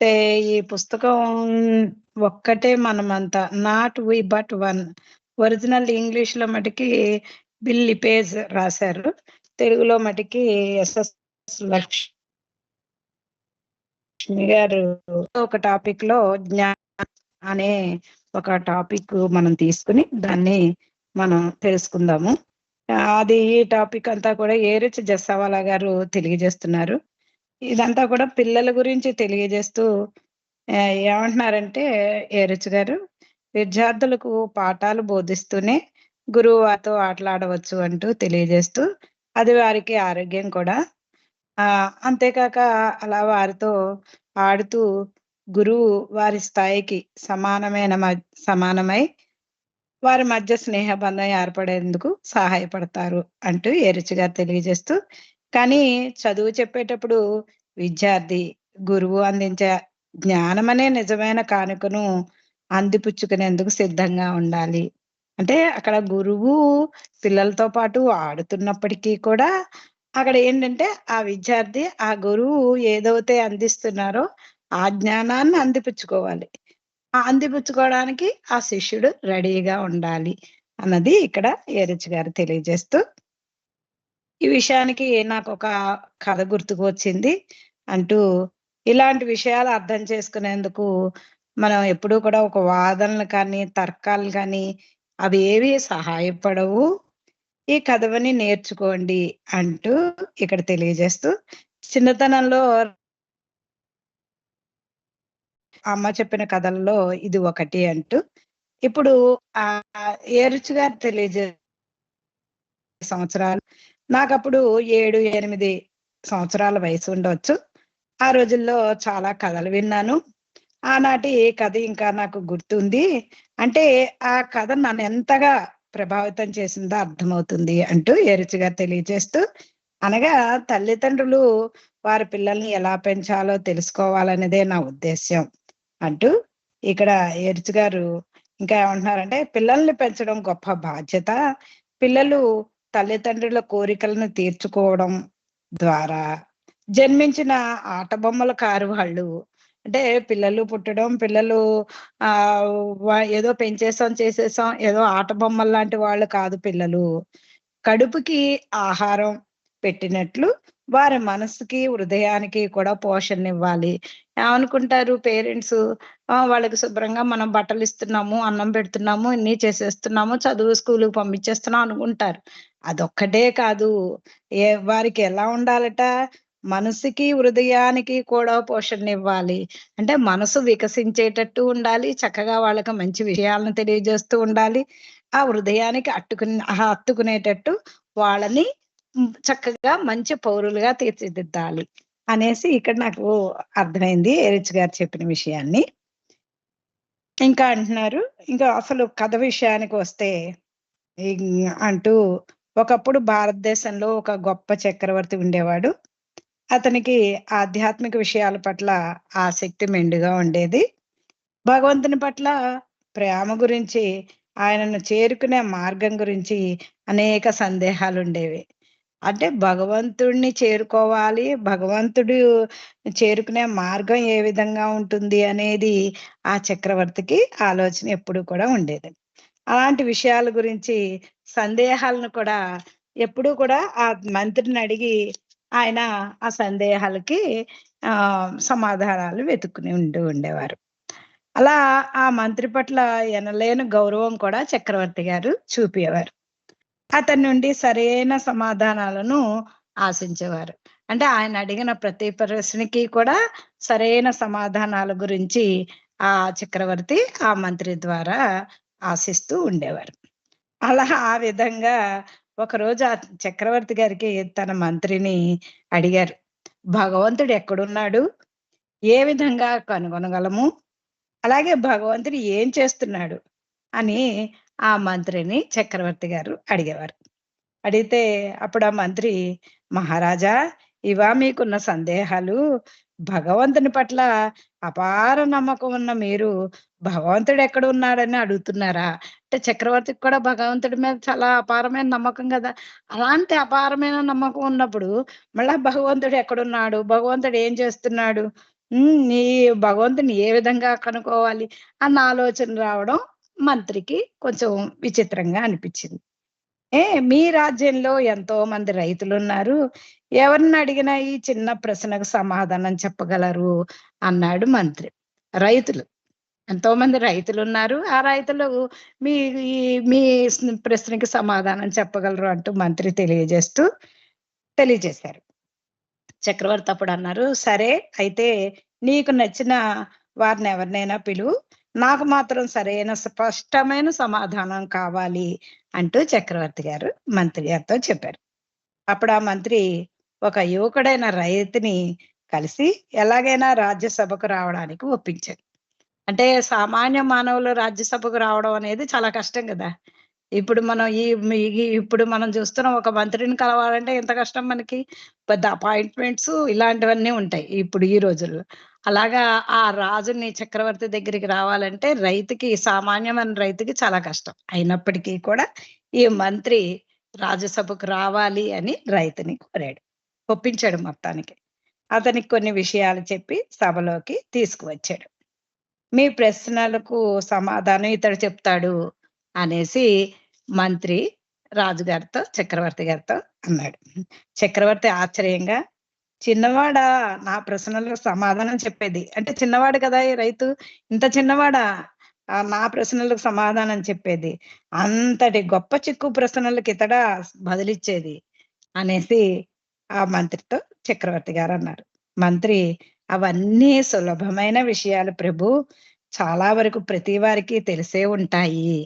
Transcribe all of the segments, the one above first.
అయితే ఈ పుస్తకం ఒక్కటే మనమంతా not we but one. Original ఇంగ్లీష్లో మటుకి బిల్లి పేజ్ రాశారు. తెలుగులో మటుకి ఎస్ఎస్ లక్ష్మి గారు ఒక టాపిక్లో జ్ఞానం అనే ఒక టాపిక్ మనం తీసుకుని దాన్ని మనం తెలుసుకుందాము. అది ఈ టాపిక్ అంతా కూడా ఏరిచ్ జస్సావాలా గారు తెలియజేస్తున్నారు. ఇదంతా కూడా పిల్లల గురించి తెలియజేస్తూ ఏమంటున్నారంటే ఏరిచ్ గారు విద్యార్థులకు పాఠాలు బోధిస్తూనే గురువు వారితో ఆటలాడవచ్చు అంటూ తెలియజేస్తూ అది వారికి ఆరోగ్యం కూడా. ఆ అంతేకాక అలా వారితో ఆడుతూ గురువు వారి స్థాయికి సమానమైన మ- సమానమై వారి మధ్య స్నేహబంధం ఏర్పడేందుకు సహాయపడతారు అంటూ ఏరుచిగా గారు తెలియజేస్తూ కానీ చదువు చెప్పేటప్పుడు విద్యార్థి గురువు అందించే జ్ఞానం అనే నిజమైన కానుకను అందిపుచ్చుకునేందుకు సిద్ధంగా ఉండాలి. అంటే అక్కడ గురువు పిల్లలతో పాటు ఆడుతున్నప్పటికీ కూడా అక్కడ ఏంటంటే ఆ విద్యార్థి ఆ గురువు ఏదైతే అందిస్తున్నారో ఆ జ్ఞానాన్ని అందిపుచ్చుకోవాలి. ఆ అందిపుచ్చుకోవడానికి ఆ శిష్యుడు రెడీగా ఉండాలి అన్నది ఇక్కడ ఏరిచ్ గారు తెలియజేస్తూ ఈ విషయానికి నాకు ఒక కథ గుర్తుకు వచ్చింది. అంటూ ఇలాంటి విషయాలు అర్థం చేసుకునేందుకు మనం ఎప్పుడూ కూడా ఒక వాదనలు కానీ తర్కాలు కానీ అవి ఏవి సహాయపడవు. ఈ కథవని నేర్చుకోండి అంటూ ఇక్కడ తెలియజేస్తూ చిన్నతనంలో అమ్మ చెప్పిన కథల్లో ఇది ఒకటి అంటూ ఇప్పుడు ఆ ఏరుచు తెలియజే సంవత్సరాలు నాకు అప్పుడు ఏడు ఎనిమిది సంవత్సరాల వయసు ఉండవచ్చు ఆ రోజుల్లో చాలా కథలు విన్నాను. ఆనాటి కథ ఇంకా నాకు గుర్తుంది. అంటే ఆ కథ నన్ను ఎంతగా ప్రభావితం చేసిందో అర్థమవుతుంది అంటూ ఏరుచిగా తెలియజేస్తూ అనగా తల్లిదండ్రులు వారి పిల్లల్ని ఎలా పెంచాలో తెలుసుకోవాలనేదే నా ఉద్దేశ్యం అంటూ ఇక్కడ ఏరుచు గారు ఇంకా ఏమంటున్నారంటే పిల్లల్ని పెంచడం గొప్ప బాధ్యత. పిల్లలు తల్లిదండ్రుల కోరికలను తీర్చుకోవడం ద్వారా జన్మించిన ఆట బొమ్మల కారు వాళ్ళు అంటే పిల్లలు పుట్టడం పిల్లలు ఆ ఏదో పెంచేసాం చేసేసాం ఏదో ఆట బొమ్మలు లాంటి వాళ్ళు కాదు పిల్లలు. కడుపుకి ఆహారం పెట్టినట్లు వారి మనసుకి హృదయానికి కూడా పోషణ ఇవ్వాలి. ఏమనుకుంటారు పేరెంట్స్? వాళ్ళకి శుభ్రంగా మనం బట్టలు ఇస్తున్నాము అన్నం పెడుతున్నాము ఇన్ని చేసేస్తున్నాము చదువు స్కూల్కి పంపించేస్తున్నాం అనుకుంటారు. అదొక్కటే కాదు. ఏ వారికి ఎలా ఉండాలట? మనసుకి హృదయానికి కూడా పోషణ ఇవ్వాలి. అంటే మనసు వికసించేటట్టు ఉండాలి. చక్కగా వాళ్ళకి మంచి విషయాలను తెలియజేస్తూ ఉండాలి. ఆ హృదయానికి అట్టుకుని హత్తుకునేటట్టు వాళ్ళని చక్కగా మంచి పౌరులుగా తీర్చిదిద్దాలి అనేసి ఇక్కడ నాకు అర్థమైంది ఏరిచ్ గారు చెప్పిన విషయాన్ని. ఇంకా అంటున్నారు. ఇంకా అసలు కథ విషయానికి వస్తే అంటూ ఒకప్పుడు భారతదేశంలో ఒక గొప్ప చక్రవర్తి ఉండేవాడు. అతనికి ఆధ్యాత్మిక విషయాల పట్ల ఆసక్తి మెండుగా ఉండేది. భగవంతుని పట్ల ప్రేమ గురించి ఆయనను చేరుకునే మార్గం గురించి అనేక సందేహాలు ఉండేవి. అంటే భగవంతుడిని చేరుకోవాలి భగవంతుడు చేరుకునే మార్గం ఏ విధంగా ఉంటుంది అనేది ఆ చక్రవర్తికి ఆలోచన ఎప్పుడు కూడా ఉండేది. అలాంటి విషయాల గురించి సందేహాలను కూడా ఎప్పుడూ కూడా ఆ మంత్రిని అడిగి ఆయన ఆ సందేహాలకి ఆ సమాధానాలు వెతుక్కుని ఉంటూ ఉండేవారు. అలా ఆ మంత్రి పట్ల ఎనలేని గౌరవం కూడా చక్రవర్తి గారు చూపేవారు అతని నుండి సరైన సమాధానాలను ఆశించేవారు. అంటే ఆయన అడిగిన ప్రతి ప్రశ్నకి కూడా సరైన సమాధానాల గురించి ఆ చక్రవర్తి ఆ మంత్రి ద్వారా ఆశిస్తూ ఉండేవారు. అలా ఆ విధంగా ఒకరోజు ఆ చక్రవర్తి గారికి తన మంత్రిని అడిగారు భగవంతుడు ఎక్కడున్నాడు? ఏ విధంగా కనుగొనగలము? అలాగే భగవంతుడు ఏం చేస్తున్నాడు? అని ఆ మంత్రిని చక్రవర్తి గారు అడిగేవారు. అడిగితే అప్పుడు ఆ మంత్రి మహారాజా ఇవా మీకున్న సందేహాలు భగవంతుని పట్ల అపార నమ్మకం ఉన్న మీరు భగవంతుడు ఎక్కడ ఉన్నాడని అడుగుతున్నారా? అంటే చక్రవర్తికి కూడా భగవంతుడి మీద చాలా అపారమైన నమ్మకం కదా. అలాంటి అపారమైన నమ్మకం ఉన్నప్పుడు మళ్ళా భగవంతుడు ఎక్కడున్నాడు? భగవంతుడు ఏం చేస్తున్నాడు? నీ భగవంతుని ఏ విధంగా కనుక్కోవాలి? అన్న ఆలోచన రావడం మంత్రికి కొంచెం విచిత్రంగా అనిపించింది. ఏ మీ రాజ్యంలో ఎంతో మంది రైతులు ఉన్నారు ఎవరిని అడిగినా ఈ చిన్న ప్రశ్నకు సమాధానం చెప్పగలరు అన్నాడు మంత్రి. రైతులు. ఎంతో మంది రైతులు ఉన్నారు ఆ రైతులు మీ మీ ప్రశ్నకి సమాధానం చెప్పగలరు అంటూ మంత్రి తెలియజేస్తూ తెలియజేశారు. చక్రవర్తి అప్పుడు అన్నారు "సరే అయితే నీకు నచ్చిన వారిని ఎవరినైనా పిలువు. నాకు మాత్రం సరైన స్పష్టమైన సమాధానం కావాలి" అంటూ చక్రవర్తి గారు మంత్రి గారితో చెప్పారు. అప్పుడు ఆ మంత్రి ఒక యువకుడైన రైతుని కలిసి ఎలాగైనా రాజ్యసభకు రావడానికి ఒప్పించాడు. అంటే సామాన్య మానవులు రాజ్యసభకు రావడం అనేది చాలా కష్టం కదా ఇప్పుడు మనం ఈ ఈ ఇప్పుడు మనం చూస్తున్నాం ఒక మంత్రిని కలవాలంటే ఎంత కష్టం మనకి. పెద్ద అపాయింట్‌మెంట్స్ ఇలాంటివన్నీ ఉంటాయి. ఇప్పుడు ఈ రోజుల్లో. అలాగా ఆ రాజుని చక్రవర్తి దగ్గరికి రావాలంటే రైతుకి సామాన్యమైన రైతుకి చాలా కష్టం. అయినప్పటికీ కూడా ఈ మంత్రి రాజ్యసభకు రావాలి అని రైతుని కోరాడు. ఒప్పించాడు మొత్తానికి. అతనికి కొన్ని విషయాలు చెప్పి సభలోకి తీసుకువచ్చాడు. మీ ప్రశ్నలకు సమాధానం ఇతడు చెప్తాడు అనేసి మంత్రి రాజుగారితో, చక్రవర్తి గారితో అన్నాడు. చక్రవర్తి ఆశ్చర్యంగా చిన్నవాడా నా ప్రశ్నలకు సమాధానం చెప్పేది. అంటే చిన్నవాడు కదా! ఈ రైతు. ఇంత చిన్నవాడా నా ప్రశ్నలకు సమాధానం చెప్పేది. అంతటి గొప్ప చిక్కు ప్రశ్నలకు ఇతడా బదిలిచ్చేది అనేసి ఆ మంత్రితో చక్రవర్తి గారు అన్నారు మంత్రి అవన్నీ సులభమైన విషయాలు ప్రభు చాలా వరకు ప్రతి వారికి తెలిసే ఉంటాయి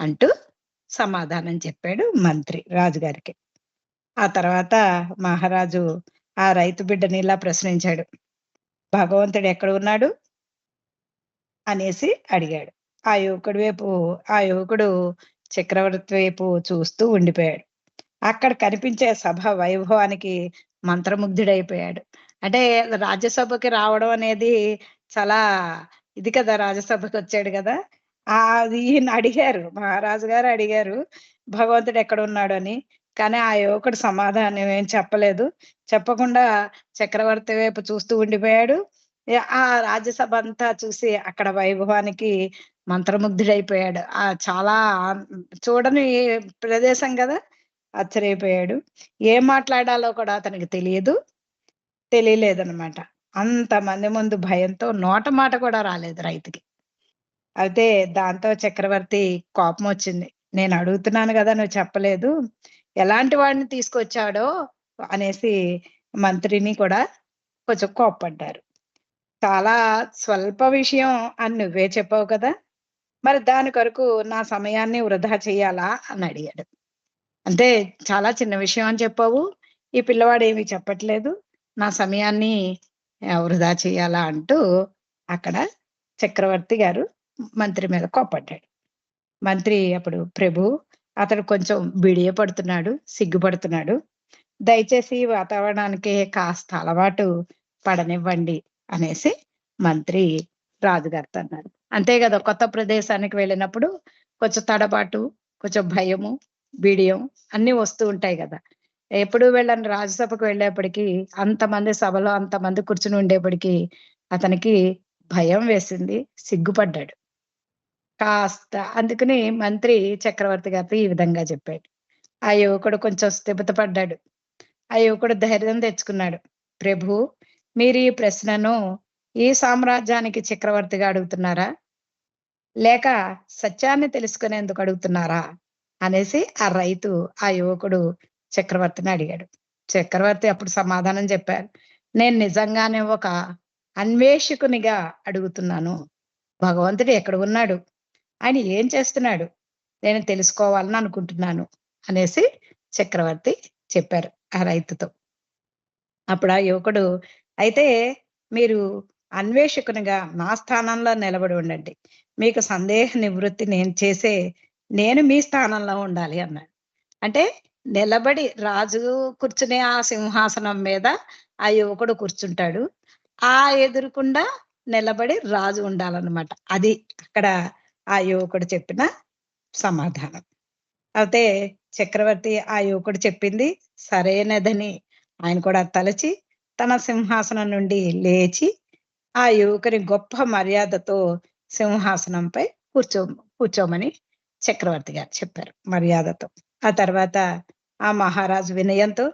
అంటూ సమాధానం చెప్పాడు మంత్రి రాజుగారికి. ఆ తర్వాత మహారాజు ఆ రైతు బిడ్డని ఇలా ప్రశ్నించాడు. భగవంతుడు ఎక్కడ ఉన్నాడు? అనేసి అడిగాడు. ఆ యువకుడి వైపు ఆ యువకుడు చక్రవర్తి వైపు చూస్తూ ఉండిపోయాడు. అక్కడ కనిపించే సభ వైభవానికి మంత్రముగ్ధుడైపోయాడు. అంటే రాజ్యసభకి రావడం అనేది చాలా ఇది కదా! రాజ్యసభకి వచ్చాడు కదా ఆ ఈయన అడిగారు. మహారాజు గారు అడిగారు. భగవంతుడు ఎక్కడ ఉన్నాడు అని కానీ ఆ యువకుడు సమాధానం ఏం చెప్పలేదు. చెప్పకుండా చక్రవర్తి వైపు చూస్తూ ఉండిపోయాడు. ఆ రాజ్యసభ అంతా చూసి అక్కడ వైభవానికి మంత్రముగ్ధుడైపోయాడు. ఆ చాలా చూడని ప్రదేశం కదా ఆశ్చర్యపోయాడు. ఏం మాట్లాడాలో కూడా అతనికి తెలియదు. తెలియలేదనమాట. అంతమంది ముందు భయంతో నోట మాట కూడా రాలేదు రైతుకి. అయితే దాంతో చక్రవర్తి కోపం వచ్చింది నేను అడుగుతున్నాను కదా నువ్వు చెప్పలేదు. ఎలాంటి వాడిని తీసుకొచ్చాడో అనేసి మంత్రిని కూడా కొంచెం కోప్పడ్డారు. చాలా స్వల్ప విషయం అని నువ్వే చెప్పావు కదా! మరి దాని కొరకు నా సమయాన్ని వృధా చేయాలా అని అడిగాడు. అంటే చాలా చిన్న విషయం అని చెప్పావు. ఈ పిల్లవాడు ఏమి చెప్పట్లేదు. నా సమయాన్ని వృధా చేయాలా అంటూ అక్కడ చక్రవర్తి గారు మంత్రి మీద కోప్పడ్డాడు. మంత్రి అప్పుడు ప్రభు అతడు కొంచెం బిడియపడుతున్నాడు, సిగ్గుపడుతున్నాడు. దయచేసి వాతావరణానికి కాస్త అలవాటు పడనివ్వండి అనేసి మంత్రి రాజుగారితో అన్నారు అంతే కదా కొత్త ప్రదేశానికి వెళ్ళినప్పుడు కొంచెం తడబాటు, కొంచెం భయము, బిడియం అన్ని వస్తూ ఉంటాయి కదా ఎప్పుడు వెళ్ళని రాజ్యసభకు వెళ్ళేప్పటికీ అంతమంది సభలో అంతమంది కూర్చుని ఉండేప్పటికీ అతనికి భయం వేసింది. సిగ్గుపడ్డాడు. కాస్త అందుకని మంత్రి చక్రవర్తి గారితో ఈ విధంగా చెప్పాడు. ఆ యువకుడు కొంచెం స్థిమిత పడ్డాడు. ఆ యువకుడు ధైర్యం తెచ్చుకున్నాడు. ప్రభు మీరు ఈ ప్రశ్నను ఈ సామ్రాజ్యానికి చక్రవర్తిగా అడుగుతున్నారా? లేక సత్యాన్ని తెలుసుకునేందుకు అడుగుతున్నారా? అనేసి ఆ రైతు ఆ యువకుడు చక్రవర్తిని అడిగాడు. చక్రవర్తి అప్పుడు సమాధానం చెప్పారు. నేను నిజంగానే ఒక అన్వేషకునిగా అడుగుతున్నాను. భగవంతుడు ఎక్కడ ఉన్నాడు? ఆయన ఏం చేస్తున్నాడు? నేను తెలుసుకోవాలని అనుకుంటున్నాను అనేసి చక్రవర్తి చెప్పారు ఆ రైతుతో. అప్పుడు ఆ యువకుడు అయితే మీరు అన్వేషకునిగా నా స్థానంలో నిలబడి ఉండండి. మీకు సందేహ నివృత్తి నేను చేసే నేను మీ స్థానంలో ఉండాలి అన్నాడు. అంటే నిలబడి రాజు కూర్చునే ఆ సింహాసనం మీద ఆ యువకుడు కూర్చుంటాడు. ఆ ఎదురుకుండా నిలబడి రాజు ఉండాలన్నమాట. అది అక్కడ ఆ యువకుడు చెప్పిన సమాధానం. అయితే చక్రవర్తి ఆ యువకుడు చెప్పింది సరైనదని ఆయన కూడా తలచి తన సింహాసనం నుండి లేచి ఆ యువకుని గొప్ప మర్యాదతో సింహాసనంపై కూర్చో కూర్చోమని చక్రవర్తి గారు చెప్పారు మర్యాదతో ఆ తర్వాత ఆ మహారాజు వినయంతో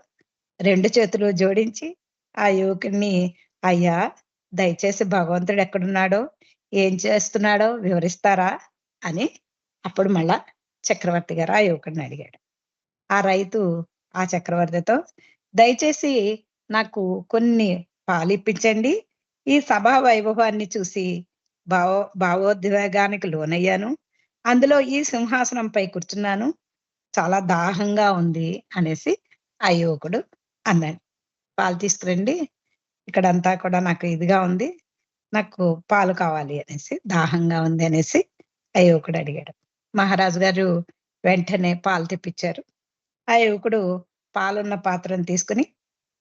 రెండు చేతులు జోడించి ఆ యువకుడిని అయ్యా దయచేసి భగవంతుడు ఎక్కడున్నాడో ఏం చేస్తున్నాడో వివరిస్తారా అని అప్పుడు మళ్ళా చక్రవర్తి గారు ఆ యువకుడిని అడిగాడు. ఆ రైతు ఆ చక్రవర్తితో దయచేసి నాకు కొన్ని పాలు ఇప్పించండి ఈ సభా వైభవాన్ని చూసి భావో భావోద్వేగానికి లోనయ్యాను. అందులో ఈ సింహాసనంపై కూర్చున్నాను. చాలా దాహంగా ఉంది అనేసి ఆ యువకుడు అన్నాడు. పాలు తీసుకురండి. ఇక్కడంతా కూడా నాకు ఇదిగా ఉంది. నాకు పాలు కావాలి అనేసి దాహంగా ఉంది అనేసి ఆ యువకుడు అడిగాడు. మహారాజు గారు వెంటనే పాలు తెప్పించారు. ఆ యువకుడు పాలున్న పాత్రను తీసుకుని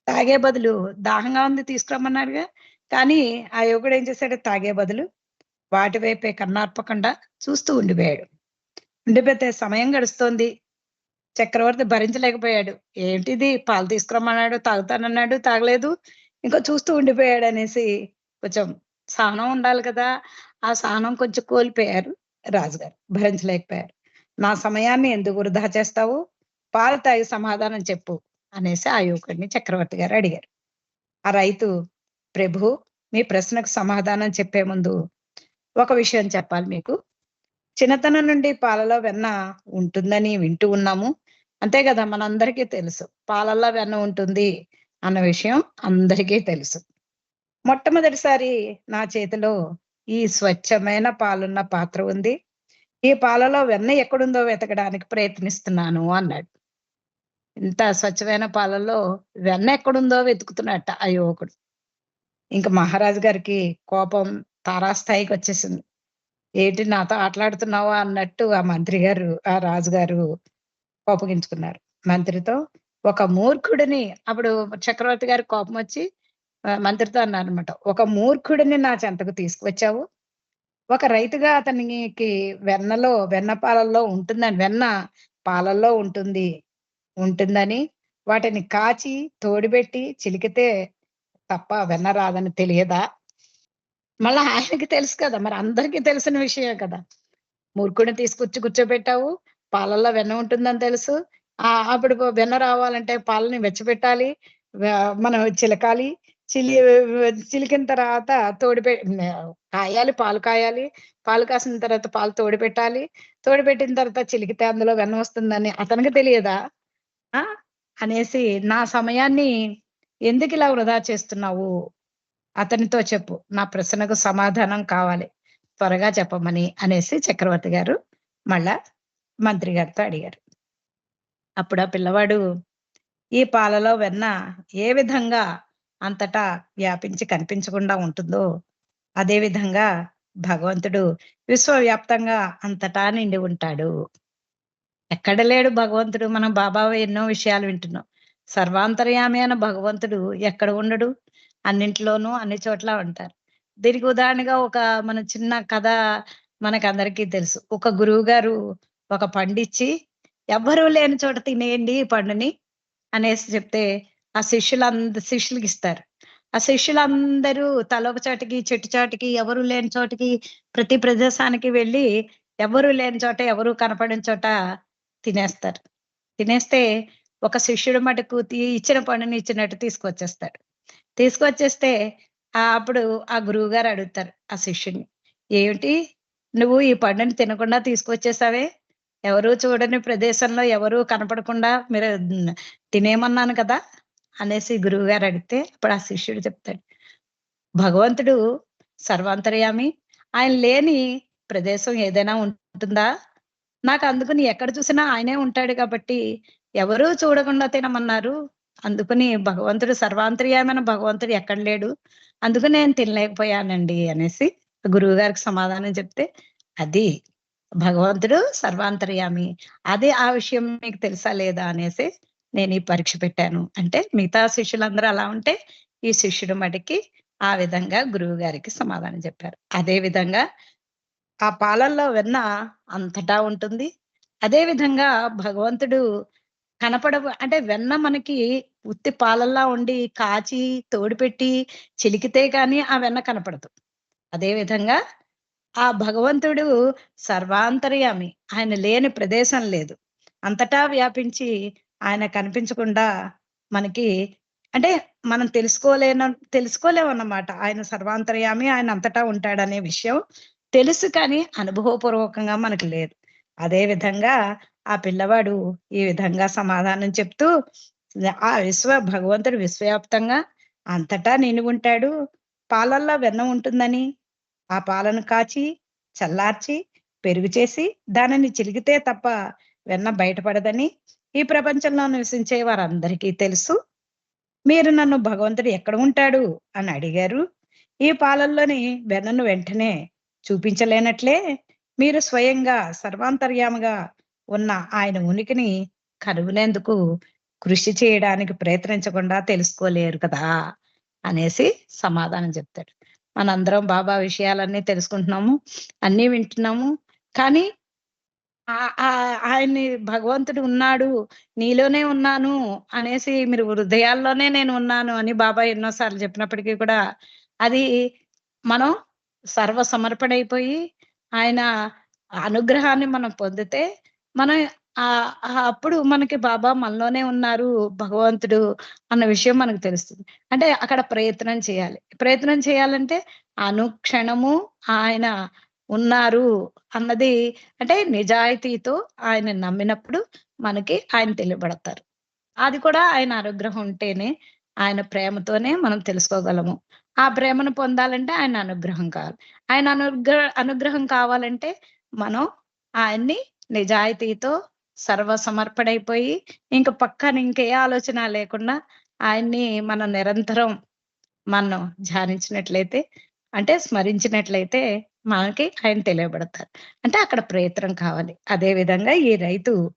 తాగే బదులు దాహంగా ఉంది తీసుకురమ్మన్నాడుగా. కానీ ఆ యువకుడు ఏం చేశాడు? తాగే బదులు వాటి వైపే కన్నార్పకుండా చూస్తూ ఉండిపోయాడు. ఉండిపోతే సమయం గడుస్తోంది. చక్రవర్తి భరించలేకపోయాడు. ఏంటిది? పాలు తీసుకురమ్మన్నాడు తాగుతానన్నాడు తాగలేదు ఇంకా చూస్తూ ఉండిపోయాడు అనేసి కొంచెం సహనం ఉండాలి కదా. ఆ సహనం కొంచెం కోల్పోయారు రాజుగారు భరించలేకపోయారు. నా సమయాన్ని ఎందుకు వృధా చేస్తావు? పాలు తాగి సమాధానం చెప్పు అనేసి ఆ యువకుడిని చక్రవర్తి గారు అడిగారు. ఆ రైతు ప్రభు మీ ప్రశ్నకు సమాధానం చెప్పే ముందు ఒక విషయం చెప్పాలి మీకు. చిన్నతనం నుండి పాలలో వెన్న ఉంటుందని వింటూ ఉన్నాము. అంతే కదా మనందరికీ తెలుసు. పాలల్లో వెన్న ఉంటుంది అన్న విషయం అందరికీ తెలుసు. మొట్టమొదటిసారి నా చేతిలో ఈ స్వచ్ఛమైన పాలున్న పాత్ర ఉంది. ఈ పాలలో వెన్న ఎక్కడుందో వెతకడానికి ప్రయత్నిస్తున్నాను అన్నాడు. ఇంత స్వచ్ఛమైన పాలలో వెన్న ఎక్కడుందో వెతుకుతున్నట్ట ఆ యువకుడు ఇంకా మహారాజు గారికి కోపం తారాస్థాయికి వచ్చేసింది. ఏంటి నాతో ఆటలాడుతున్నావా? అన్నట్టు ఆ మంత్రి గారు ఆ రాజుగారు కోపగించుకున్నారు. మంత్రితో ఒక మూర్ఖుడిని అప్పుడు చక్రవర్తి గారి కోపం వచ్చి మంత్రితో అన్నారనమాట ఒక మూర్ఖుడిని నా చెంతకు తీసుకువచ్చావు. ఒక రైతుగా అతనికి వెన్నలో వెన్న పాలల్లో ఉంటుందని వెన్న పాలల్లో ఉంటుంది ఉంటుందని వాటిని కాచి తోడిపెట్టి చిలికితే తప్ప వెన్న రాదని తెలియదా? మళ్ళీ ఆయనకి తెలుసు కదా మరి అందరికీ తెలిసిన విషయం కదా. మూర్ఖుడిని తీసుకొచ్చి కూర్చోబెట్టావు పాలల్లో వెన్న ఉంటుందని తెలుసు. ఆ అప్పుడు వెన్న రావాలంటే పాలని వెచ్చబెట్టాలి మనం చిలకాలి చిలి చిలికిన తర్వాత తోడిపె కాయాలి పాలు కాయాలి. పాలు కాసిన తర్వాత పాలు తోడి పెట్టాలి తోడి పెట్టిన తర్వాత చిలికితే అందులో వెన్న వస్తుందని అతనికి తెలియదా? అనేసి నా సమయాన్ని ఎందుకు ఇలా వృధా చేస్తున్నావు? అతనితో చెప్పు. నా ప్రశ్నకు సమాధానం కావాలి. త్వరగా చెప్పమని అనేసి చక్రవర్తి గారు మళ్ళా మంత్రి గారితో అడిగారు. అప్పుడు ఆ పిల్లవాడు ఈ పాలలో వెన్న ఏ విధంగా అంతటా వ్యాపించి కనిపించకుండా ఉంటుందో? అదే విధంగా భగవంతుడు విశ్వవ్యాప్తంగా అంతటా నిండి ఉంటాడు. ఎక్కడ లేడు భగవంతుడు? మనం బాబా ఎన్నో విషయాలు వింటున్నాం. సర్వాంతర్యామి అయిన భగవంతుడు ఎక్కడ ఉండడు? అన్నింటిలోనూ అన్ని చోట్ల ఉంటారు. దీనికి ఉదాహరణగా ఒక మన చిన్న కథ మనకందరికీ తెలుసు. ఒక గురువు గారు ఒక పండిచ్చి ఎవ్వరూ లేని చోట తినేయండి ఈ పండుని అనేసి చెప్తే ఆ శిష్యులంద శిష్యులకి ఇస్తారు. ఆ శిష్యులందరూ తలొక చోటికి చెట్టు చాటికి ఎవరు లేని చోటికి ప్రతి ప్రదేశానికి వెళ్ళి ఎవరు లేని చోట ఎవరు కనపడిన చోట తినేస్తారు. తినేస్తే ఒక శిష్యుడు మటుకు ఇచ్చిన పండుని ఇచ్చినట్టు తీసుకొచ్చేస్తాడు. తీసుకొచ్చేస్తే అప్పుడు ఆ గురువు గారు అడుగుతారు ఆ శిష్యుని ఏమిటి? నువ్వు ఈ పండుని తినకుండా తీసుకొచ్చేసావే? ఎవరు చూడని ప్రదేశంలో ఎవరు కనపడకుండా మీరు తినేమన్నాను కదా? అనేసి గురువు గారు అడిగితే అప్పుడు ఆ శిష్యుడు చెప్తాడు భగవంతుడు సర్వాంతర్యామి ఆయన లేని ప్రదేశం ఏదైనా ఉంటుందా? నాకు అందుకుని ఎక్కడ చూసినా ఆయనే ఉంటాడు కాబట్టి ఎవరూ చూడకుండా తినమన్నారు. అందుకని భగవంతుడు సర్వాంతర్యామైన భగవంతుడు ఎక్కడ లేడు. అందుకని నేను తినలేకపోయానండి అనేసి గురువు గారికి సమాధానం చెప్తే అది భగవంతుడు సర్వాంతర్యామి అదే ఆ విషయం మీకు తెలుసా లేదా? అనేసి నేను ఈ పరీక్ష పెట్టాను. అంటే మిగతా శిష్యులందరూ అలా ఉంటే ఈ శిష్యుడు మటుకి ఆ విధంగా గురువు గారికి సమాధానం చెప్పారు. అదే విధంగా ఆ పాలల్లో వెన్న అంతటా ఉంటుంది. అదే విధంగా భగవంతుడు కనపడవు అంటే వెన్న మనకి ఉత్తి పాలల్లా ఉండి కాచి తోడుపెట్టి చిలికితే కానీ ఆ వెన్న కనపడదు. అదే విధంగా ఆ భగవంతుడు సర్వాంతర్యామి ఆయన లేని ప్రదేశం లేదు. అంతటా వ్యాపించి ఆయన కనిపించకుండా మనకి అంటే మనం తెలుసుకోలేన తెలుసుకోలేమన్నమాట. ఆయన సర్వాంతర్యామి ఆయన అంతటా ఉంటాడనే విషయం తెలుసు కానీ అనుభవపూర్వకంగా మనకు లేదు. అదే విధంగా ఆ పిల్లవాడు ఈ విధంగా సమాధానం చెప్తూ ఆ విశ్వ భగవంతుడు విశ్వవ్యాప్తంగా అంతటా నిండి ఉంటాడు. పాలల్లో వెన్న ఉంటుందని ఆ పాలను కాచి చల్లార్చి పెరుగు చేసి దానిని చిలిగితే తప్ప వెన్న బయటపడదని ఈ ప్రపంచంలో నివసించే వారందరికీ తెలుసు. మీరు నన్ను భగవంతుడు ఎక్కడ ఉంటాడు? అని అడిగారు. ఈ పాలల్లోని వెన్నను వెంటనే చూపించలేనట్లే మీరు స్వయంగా సర్వాంతర్యాముగా ఉన్న ఆయన ఉనికిని కనుగొనేందుకు కృషి చేయడానికి ప్రయత్నించకుండా తెలుసుకోలేరు కదా? అనేసి సమాధానం చెప్తాడు. మనందరం బాబా విషయాలన్నీ తెలుసుకుంటున్నాము అన్నీ వింటున్నాము. కానీ ఆయన్ని భగవంతుడు ఉన్నాడు నీలోనే ఉన్నాను అనేసి మీరు హృదయాల్లోనే నేను ఉన్నాను అని బాబా ఎన్నోసార్లు చెప్పినప్పటికీ కూడా అది మనం సర్వ సమర్పణైపోయి ఆయన అనుగ్రహాన్ని మనం పొందితే మనం ఆ అప్పుడు మనకి బాబా మనలోనే ఉన్నారు భగవంతుడు అన్న విషయం మనకు తెలుస్తుంది. అంటే అక్కడ ప్రయత్నం చేయాలి. ప్రయత్నం చేయాలంటే అనుక్షణము ఆయన ఉన్నారు అన్నది అంటే నిజాయితీతో ఆయన నమ్మినప్పుడు మనకి ఆయన తెలియబడతారు. అది కూడా ఆయన అనుగ్రహం ఉంటేనే ఆయన ప్రేమతోనే మనం తెలుసుకోగలము. ఆ ప్రేమను పొందాలంటే ఆయన అనుగ్రహం కావాలి. ఆయన అనుగ్రహ అనుగ్రహం కావాలంటే మనం ఆయన్ని నిజాయితీతో సర్వసమర్పణైపోయి ఇంక పక్కన ఇంకే ఆలోచన లేకుండా ఆయన్ని మనం నిరంతరం మనం ధ్యానించినట్లయితే అంటే స్మరించినట్లయితే మనకి ఆయన తెలియబడతారు. అంటే అక్కడ ప్రయత్నం కావాలి. అదే విధంగా ఈ రైతు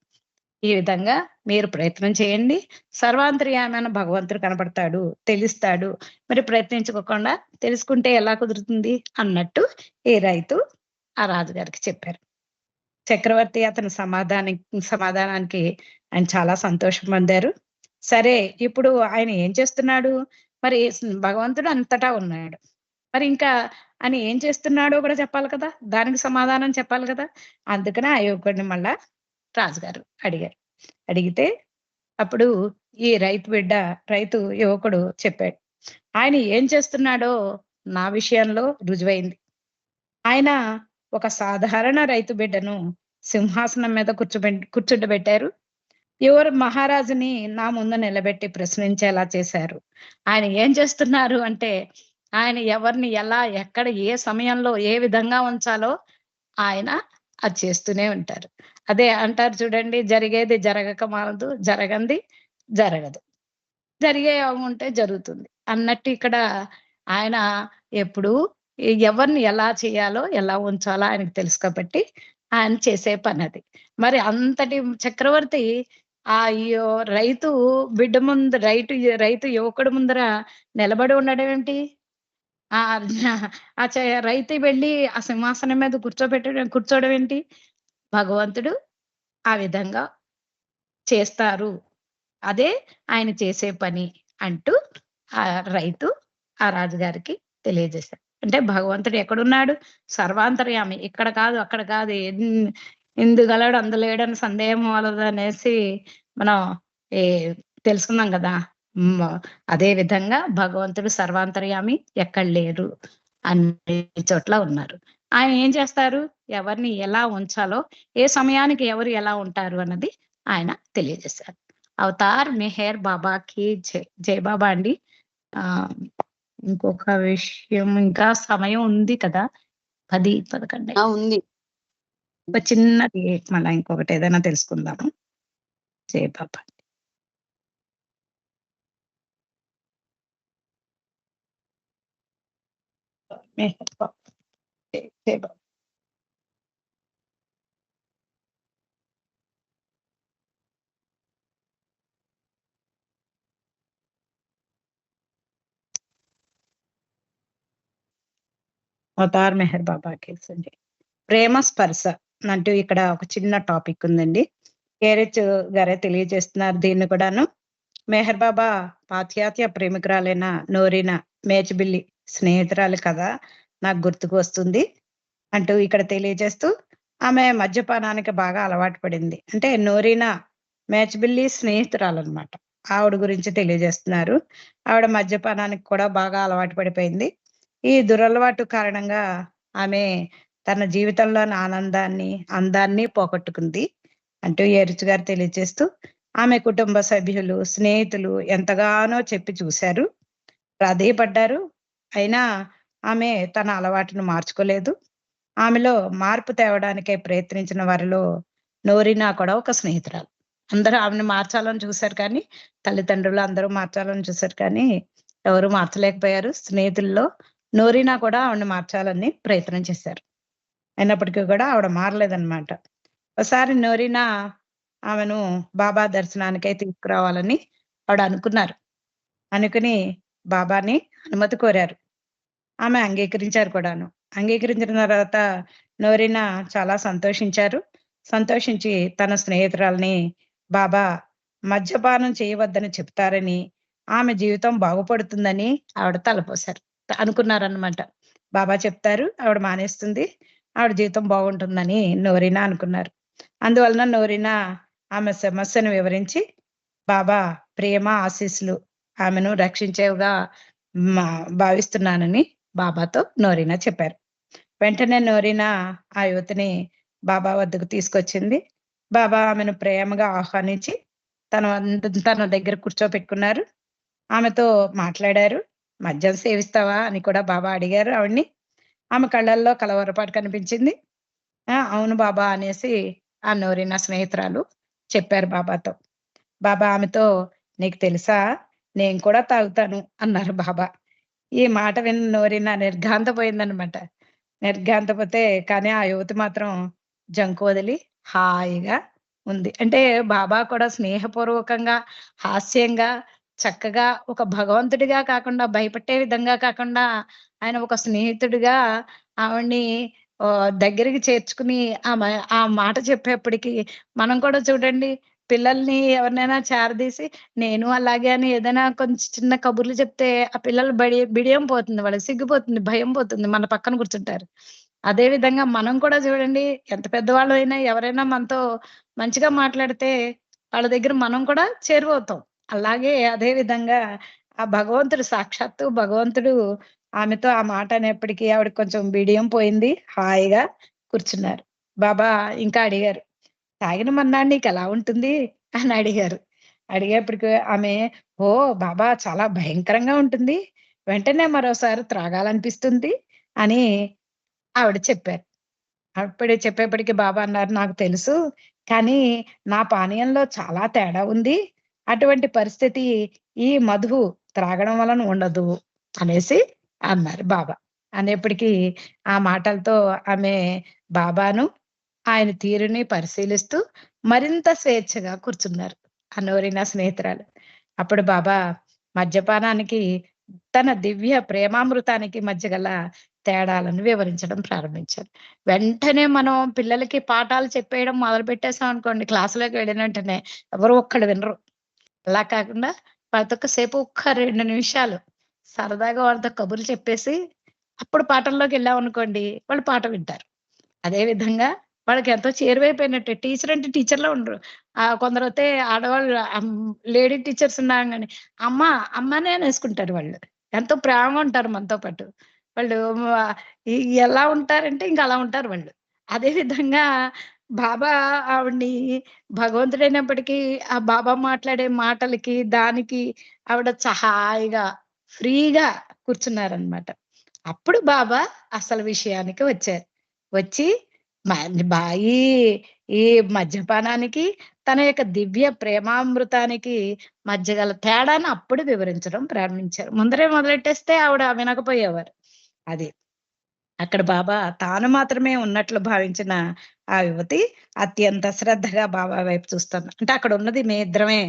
ఈ విధంగా మీరు ప్రయత్నం చేయండి. సర్వాంతర్యామైన భగవంతుడు కనపడతాడు తెలుస్తాడు. మరి ప్రయత్నించుకోకుండా తెలుసుకుంటే ఎలా కుదురుతుంది అన్నట్టు ఈ రైతు ఆ రాజుగారికి చెప్పారు. చక్రవర్తి అతని సమాధానం సమాధానానికి ఆయన చాలా సంతోషం పొందారు. సరే ఇప్పుడు ఆయన ఏం చేస్తున్నాడు? మరి భగవంతుడు అంతటా ఉన్నాడు. మరి ఇంకా అని ఏం చేస్తున్నాడో కూడా చెప్పాలి కదా? దానికి సమాధానం చెప్పాలి కదా? అందుకనే ఆ యువకుడిని మళ్ళా రాజుగారు అడిగారు. అడిగితే అప్పుడు ఈ రైతు బిడ్డ రైతు యువకుడు చెప్పాడు. ఆయన ఏం చేస్తున్నాడో నా విషయంలో రుజువైంది. ఆయన ఒక సాధారణ రైతు బిడ్డను సింహాసనం మీద కూర్చోబె కూర్చుండబెట్టారు. ఎవరు మహారాజుని నా ముందు నిలబెట్టి ప్రశ్నించేలా చేశారు. ఆయన ఏం చేస్తున్నారు అంటే ఆయన ఎవరిని ఎలా ఎక్కడ ఏ సమయంలో ఏ విధంగా ఉంచాలో ఆయన అది చేస్తూనే ఉంటారు. అదే అంటారు చూడండి జరిగేది జరగక మానదు జరగంది జరగదు. జరిగే ఉంటే జరుగుతుంది. అన్నట్టు ఇక్కడ ఆయన ఎప్పుడు ఎవరిని ఎలా చేయాలో ఎలా ఉంచాలో ఆయనకు తెలుసు కాబట్టి ఆయన చేసే పని అది. మరి అంతటి చక్రవర్తి ఆ రైతు బిడ్డ ముందు రైతు రైతు యువకుడు ముందర నిలబడి ఉండడం ఏంటి? ఆ ఆ రైతు వెళ్ళి ఆ సింహాసనం మీద కూర్చోబెట్టడం కూర్చోవడం ఏంటి? భగవంతుడు ఆ విధంగా చేస్తారు. అదే ఆయన చేసే పని అంటూ ఆ రైతు ఆ రాజుగారికి తెలియజేశారు. అంటే భగవంతుడు ఎక్కడున్నాడు? సర్వాంతర్యామి. ఇక్కడ కాదు అక్కడ కాదు. ఇందుగలడు అందులేడని సందేహం వలదనేసి మనం ఏ తెలుసుకున్నాం కదా? అదే విధంగా భగవంతుడు సర్వాంతర్యామి ఎక్కడ లేరు అన్ని చోట్ల ఉన్నారు. ఆయన ఏం చేస్తారు? ఎవరిని ఎలా ఉంచాలో ఏ సమయానికి ఎవరు ఎలా ఉంటారు అన్నది ఆయన తెలియజేశారు. అవతార్ మెహర్ బాబాకి జై జై బాబా అండి. ఆ ఇంకొక విషయం ఇంకా సమయం ఉంది కదా? పది పదకొండు ఉంది. ఒక చిన్నది మళ్ళీ ఇంకొకటి ఏదైనా తెలుసుకుందాము. జై బాబా. మెహర్ బాబా జై బాబా అవతార్ మెహర్ బాబా కేసండి ప్రేమ స్పర్శ అంటూ ఇక్కడ ఒక చిన్న టాపిక్ ఉందండి కేరెచ్ గారే తెలియజేస్తున్నారు దీన్ని కూడాను మెహర్ బాబా పాశ్చాత్య ప్రేమికురాలైన నోరిన మేచబిల్లి స్నేహితురాలు కదా నాకు గుర్తుకు వస్తుంది అంటూ ఇక్కడ తెలియజేస్తూ ఆమె మద్యపానానికి బాగా అలవాటు పడింది. అంటే నోరినా బిల్లి స్నేహితురాలు అనమాట ఆవిడ గురించి తెలియజేస్తున్నారు. ఆవిడ మద్యపానానికి కూడా బాగా అలవాటు పడిపోయింది. ఈ దురలవాటు కారణంగా ఆమె తన జీవితంలోని ఆనందాన్ని అందాన్ని పోగొట్టుకుంది అంటూ ఏరుచు గారు తెలియజేస్తూ ఆమె కుటుంబ సభ్యులు స్నేహితులు ఎంతగానో చెప్పి చూశారు. ప్రాధేయపడ్డారు అయినా ఆమె తన అలవాటును మార్చుకోలేదు. ఆమెలో మార్పు తేవడానికే ప్రయత్నించిన వారిలో నోరినా కూడా ఒక స్నేహితురాలు. అందరూ ఆమెను మార్చాలని చూశారు కానీ తల్లిదండ్రులు అందరూ మార్చాలని చూశారు కానీ ఎవరు మార్చలేకపోయారు. స్నేహితుల్లో నోరినా కూడా ఆవిడని మార్చాలని ప్రయత్నం చేశారు. అయినప్పటికీ కూడా ఆవిడ మారలేదన్నమాట. ఒకసారి నోరినా ఆమెను బాబా దర్శనానికై తీసుకురావాలని ఆవిడ అనుకున్నారు. అనుకుని బాబాని అనుమతి కోరారు. ఆమె అంగీకరించారు కూడాను. అంగీకరించిన తర్వాత నోరినా చాలా సంతోషించారు. సంతోషించి తన స్నేహితురాల్ని బాబా మద్యపానం చేయవద్దని చెప్తారని ఆమె జీవితం బాగుపడుతుందని ఆవిడ తలపోశారు. అనుకున్నారనమాట బాబా చెప్తారు ఆవిడ మానేస్తుంది ఆవిడ జీవితం బాగుంటుందని నోరినా అనుకున్నారు. అందువలన నోరినా ఆమె సమస్యను వివరించి బాబా ప్రేమ ఆశీస్సులు ఆమెను రక్షించేవిగా భావిస్తున్నానని బాబాతో నోరినా చెప్పారు. వెంటనే నోరినా ఆ యువతిని బాబా వద్దకు తీసుకొచ్చింది. బాబా ఆమెను ప్రేమగా ఆహ్వానించి తన తన దగ్గర కూర్చోపెట్టుకున్నారు. ఆమెతో మాట్లాడారు. మద్యం సేవిస్తావా అని కూడా బాబా అడిగారు ఆవిడ్ని. ఆమె కళ్ళల్లో కలవరపాటు కనిపించింది. అవును బాబా అనేసి ఆ నోరిన స్నేహితురాలు చెప్పారు బాబాతో. బాబా ఆమెతో నీకు తెలుసా? నేను కూడా తాగుతాను అన్నారు బాబా. ఈ మాట విన్న నోరిన నిర్ఘాంతపోయిందనమాట నిర్ఘాంతపోతే కానీ ఆ యువతి మాత్రం జంకు వదిలి హాయిగా ఉంది. అంటే బాబా కూడా స్నేహపూర్వకంగా హాస్యంగా చక్కగా ఒక భగవంతుడిగా కాకుండా భయపెట్టే విధంగా కాకుండా ఆయన ఒక స్నేహితుడిగా ఆవిడ్ని దగ్గరికి చేర్చుకుని ఆ ఆ మాట చెప్పేప్పటికి మనం కూడా చూడండి పిల్లల్ని ఎవరినైనా చేరదీసి నేను అలాగే అని ఏదైనా కొంచెం చిన్న కబుర్లు చెప్తే ఆ పిల్లలు బడి బిడియం పోతుంది వాళ్ళకి సిగ్గిపోతుంది భయం పోతుంది మన పక్కన కూర్చుంటారు. అదే విధంగా మనం కూడా చూడండి ఎంత పెద్దవాళ్ళు అయినా ఎవరైనా మనతో మంచిగా మాట్లాడితే వాళ్ళ దగ్గర మనం కూడా చేరువవుతాం. అలాగే అదే విధంగా ఆ భగవంతుడు సాక్షాత్తు భగవంతుడు ఆమెతో ఆ మాట అనేప్పటికీ ఆవిడ కొంచెం బిడియం పోయింది హాయిగా కూర్చున్నారు. బాబా ఇంకా అడిగారు తాగిన మన్నాడు నీకు ఎలా ఉంటుంది? అని అడిగారు. అడిగేప్పటికి ఆమె ఓ బాబా చాలా భయంకరంగా ఉంటుంది. వెంటనే మరోసారి త్రాగాలనిపిస్తుంది అని ఆవిడ చెప్పారు. అప్పుడు చెప్పేప్పటికి బాబా అన్నారు నాకు తెలుసు కానీ నా పానీయంలో చాలా తేడా ఉంది. అటువంటి పరిస్థితి ఈ మధు త్రాగడం వలన ఉండదు అనేసి అన్నారు బాబా. అనేప్పటికీ ఆ మాటలతో ఆమె బాబాను ఆయన తీరుని పరిశీలిస్తూ మరింత స్వేచ్ఛగా కూర్చున్నారు అనోరిన స్నేహితురాలు. అప్పుడు బాబా మద్యపానానికి తన దివ్య ప్రేమామృతానికి మధ్య గల తేడాలను వివరించడం ప్రారంభించారు. వెంటనే మనం పిల్లలకి పాఠాలు చెప్పేయడం మొదలు పెట్టేసాం అనుకోండి క్లాసులోకి వెళ్ళిన వెంటనే ఎవరు ఒక్కడు వినరు. అలా కాకుండా ప్రతొక్కసేపు సేపు ఒక్క రెండు నిమిషాలు సరదాగా వాళ్ళతో కబుర్లు చెప్పేసి అప్పుడు పాటల్లోకి వెళ్ళాం అనుకోండి వాళ్ళు పాట వింటారు. అదే విధంగా వాళ్ళకి ఎంతో చేరువైపోయినట్టే. టీచర్ అంటే టీచర్లో ఉండరు. ఆ కొందరు అయితే ఆడవాళ్ళు లేడీ టీచర్స్ ఉన్నాం కానీ అమ్మ అమ్మనే అనేసుకుంటారు వాళ్ళు. ఎంతో ప్రేమగా ఉంటారు మనతో పాటు. వాళ్ళు ఎలా ఉంటారంటే ఇంకా అలా ఉంటారు వాళ్ళు. అదే విధంగా బాబా ఆవిడ్ని భగవంతుడైనప్పటికీ ఆ బాబా మాట్లాడే మాటలకి దానికి ఆవిడ సహాయిగా ఫ్రీగా కూర్చున్నారనమాట అప్పుడు బాబా అసలు విషయానికి వచ్చారు. వచ్చి బాయి ఈ మద్యపానానికి తన యొక్క దివ్య ప్రేమామృతానికి మధ్య గల తేడాను అప్పుడు వివరించడం ప్రారంభించారు. ముందరే మొదలెట్టేస్తే ఆవిడ వినకపోయేవారు. అది అక్కడ బాబా తాను మాత్రమే ఉన్నట్లు భావించిన ఆ యువతి అత్యంత శ్రద్ధగా బాబా వైపు చూస్తుంది. అంటే అక్కడ ఉన్నది మీ ఇద్దరమే.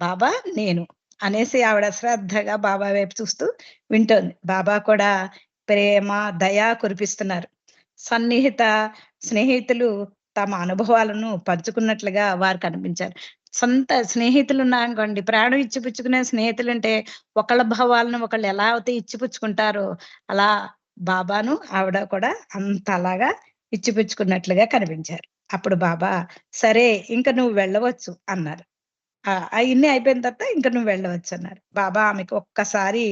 బాబా నేను అనేసి ఆవిడ శ్రద్ధగా బాబా వైపు చూస్తూ వింటోంది. బాబా కూడా ప్రేమ దయా కురిపిస్తున్నారు. సన్నిహిత స్నేహితులు తమ అనుభవాలను పంచుకున్నట్లుగా వారు కనిపించారు. సొంత స్నేహితులు ఉన్నారనుకోండి ప్రాణం ఇచ్చిపుచ్చుకునే స్నేహితులుంటే ఒకళ్ళ భావాలను ఒకళ్ళు ఎలా అయితే ఇచ్చిపుచ్చుకుంటారో అలా బాబాను ఆవిడ కూడా అంత అలాగా ఇచ్చిపుచ్చుకున్నట్లుగా కనిపించారు. అప్పుడు బాబా సరే ఇంకా నువ్వు వెళ్ళవచ్చు అన్నారు. ఆ ఇన్ని అయిపోయిన తర్వాత ఇంకా నువ్వు వెళ్ళవచ్చు అన్నారు. బాబా ఆమెకు ఒక్కసారి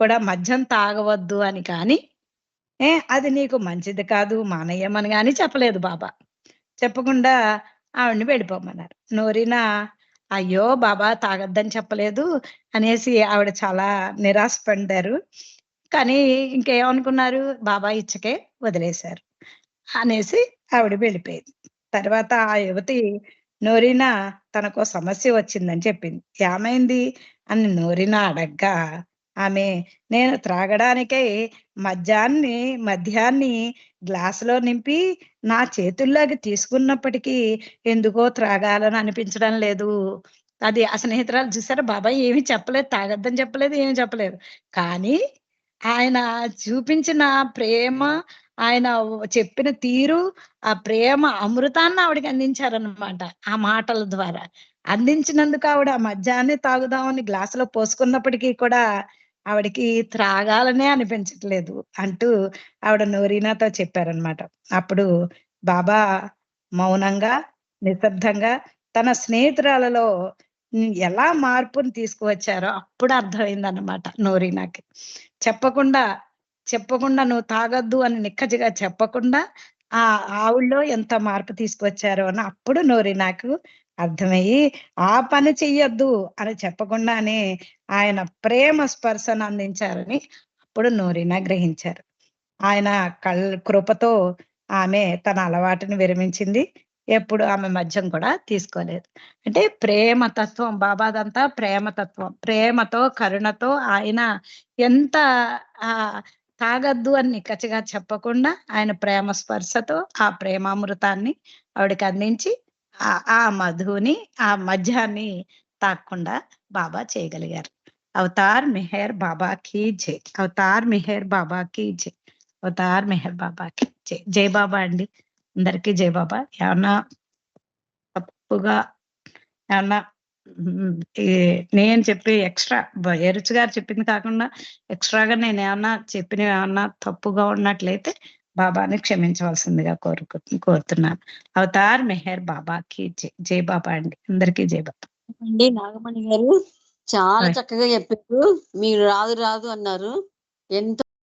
కూడా మద్యం తాగవద్దు అని కానీ ఏ అది నీకు మంచిది కాదు మానయ్యమని కానీ చెప్పలేదు బాబా. చెప్పకుండా ఆవిడని వెళ్ళిపోమన్నారు నోరినా అయ్యో బాబా తాగొద్దని చెప్పలేదు అనేసి ఆవిడ చాలా నిరాశ పడ్డారు. కానీ ఇంకేమనుకున్నారు? బాబా ఇచ్చకే వదిలేశారు అనేసి ఆవిడ వెళ్ళిపోయింది. తర్వాత ఆ యువతి నోరినా తనకు సమస్య వచ్చిందని చెప్పింది. ఏమైంది? అని నోరినా అడగ్గా ఆమె. నేను త్రాగడానికై మద్యాన్ని మద్యాన్ని గ్లాసులో నింపి నా చేతుల్లోకి తీసుకున్నప్పటికీ ఎందుకో త్రాగాలని అనిపించడం లేదు. అది ఆ స్నేహితురాలు చూసారా బాబాయ్ ఏమి చెప్పలేదు తాగద్దని చెప్పలేదు ఏమి చెప్పలేదు. కానీ ఆయన చూపించిన ప్రేమ ఆయన చెప్పిన తీరు ఆ ప్రేమ అమృతాన్ని ఆవిడకి అందించారనమాట ఆ మాటల ద్వారా. అందించినందుకు ఆవిడ మధ్యాహ్నం మద్యాన్ని తాగుదామని గ్లాసులో పోసుకున్నప్పటికీ కూడా ఆవిడకి త్రాగాలనే అనిపించట్లేదు అంటూ ఆవిడ నోరీనాతో చెప్పారనమాట. అప్పుడు బాబా మౌనంగా నిశ్శబ్దంగా తన స్నేహితురాలలో ఎలా మార్పుని తీసుకువచ్చారో అప్పుడు అర్థమైందన్నమాట నోరీనాకి. చెప్పకుండా చెప్పకుండా నువ్వు తాగొద్దు అని నిక్కజిగా చెప్పకుండా ఆ ఆవుల్లో ఎంత మార్పు తీసుకొచ్చారో అని అప్పుడు నోరీనాకు అర్థమయ్యి ఆ పని చెయ్యొద్దు అని చెప్పకుండానే ఆయన ప్రేమ స్పర్శను అందించారని అప్పుడు నూరిన గ్రహించారు. ఆయన కల్ కృపతో ఆమె తన అలవాటుని విరమించింది. ఎప్పుడు ఆమె మద్యం కూడా తీసుకోలేదు. అంటే ప్రేమ తత్వం బాబాదంతా ప్రేమతత్వం ప్రేమతో కరుణతో ఆయన ఎంత ఆ తాగద్దు అని నిక్కచ్చిగా చెప్పకుండా ఆయన ప్రేమ స్పర్శతో ఆ ప్రేమామృతాన్ని ఆవిడకి అందించి ఆ మధుని ఆ మధ్యాన్ని తాకుండా బాబా చేయగలిగారు. అవతార్ మెహర్ బాబా కీ జై. అవతార్ మెహర్ బాబా కీ జై. అవతార్ మెహర్ బాబా కీ జై. జై బాబా అండి. అందరికీ జై బాబా. ఏమన్నా తప్పుగా ఏమన్నా నేను చెప్పి ఎక్స్ట్రా ఎరుచు గారు చెప్పింది కాకుండా ఎక్స్ట్రాగా నేను ఏమన్నా చెప్పినవి ఏమన్నా తప్పుగా ఉన్నట్లయితే బాబాని క్షమించవలసిందిగా కోరుకు కోరుతున్నాను. అవతార్ మెహర్ బాబాకి జై బాబా అండి. అందరికీ జై బాబా. అండి నాగమణి గారు చాలా చక్కగా చెప్పారు. మీరు రాదు రాదు అన్నారు. ఎంతో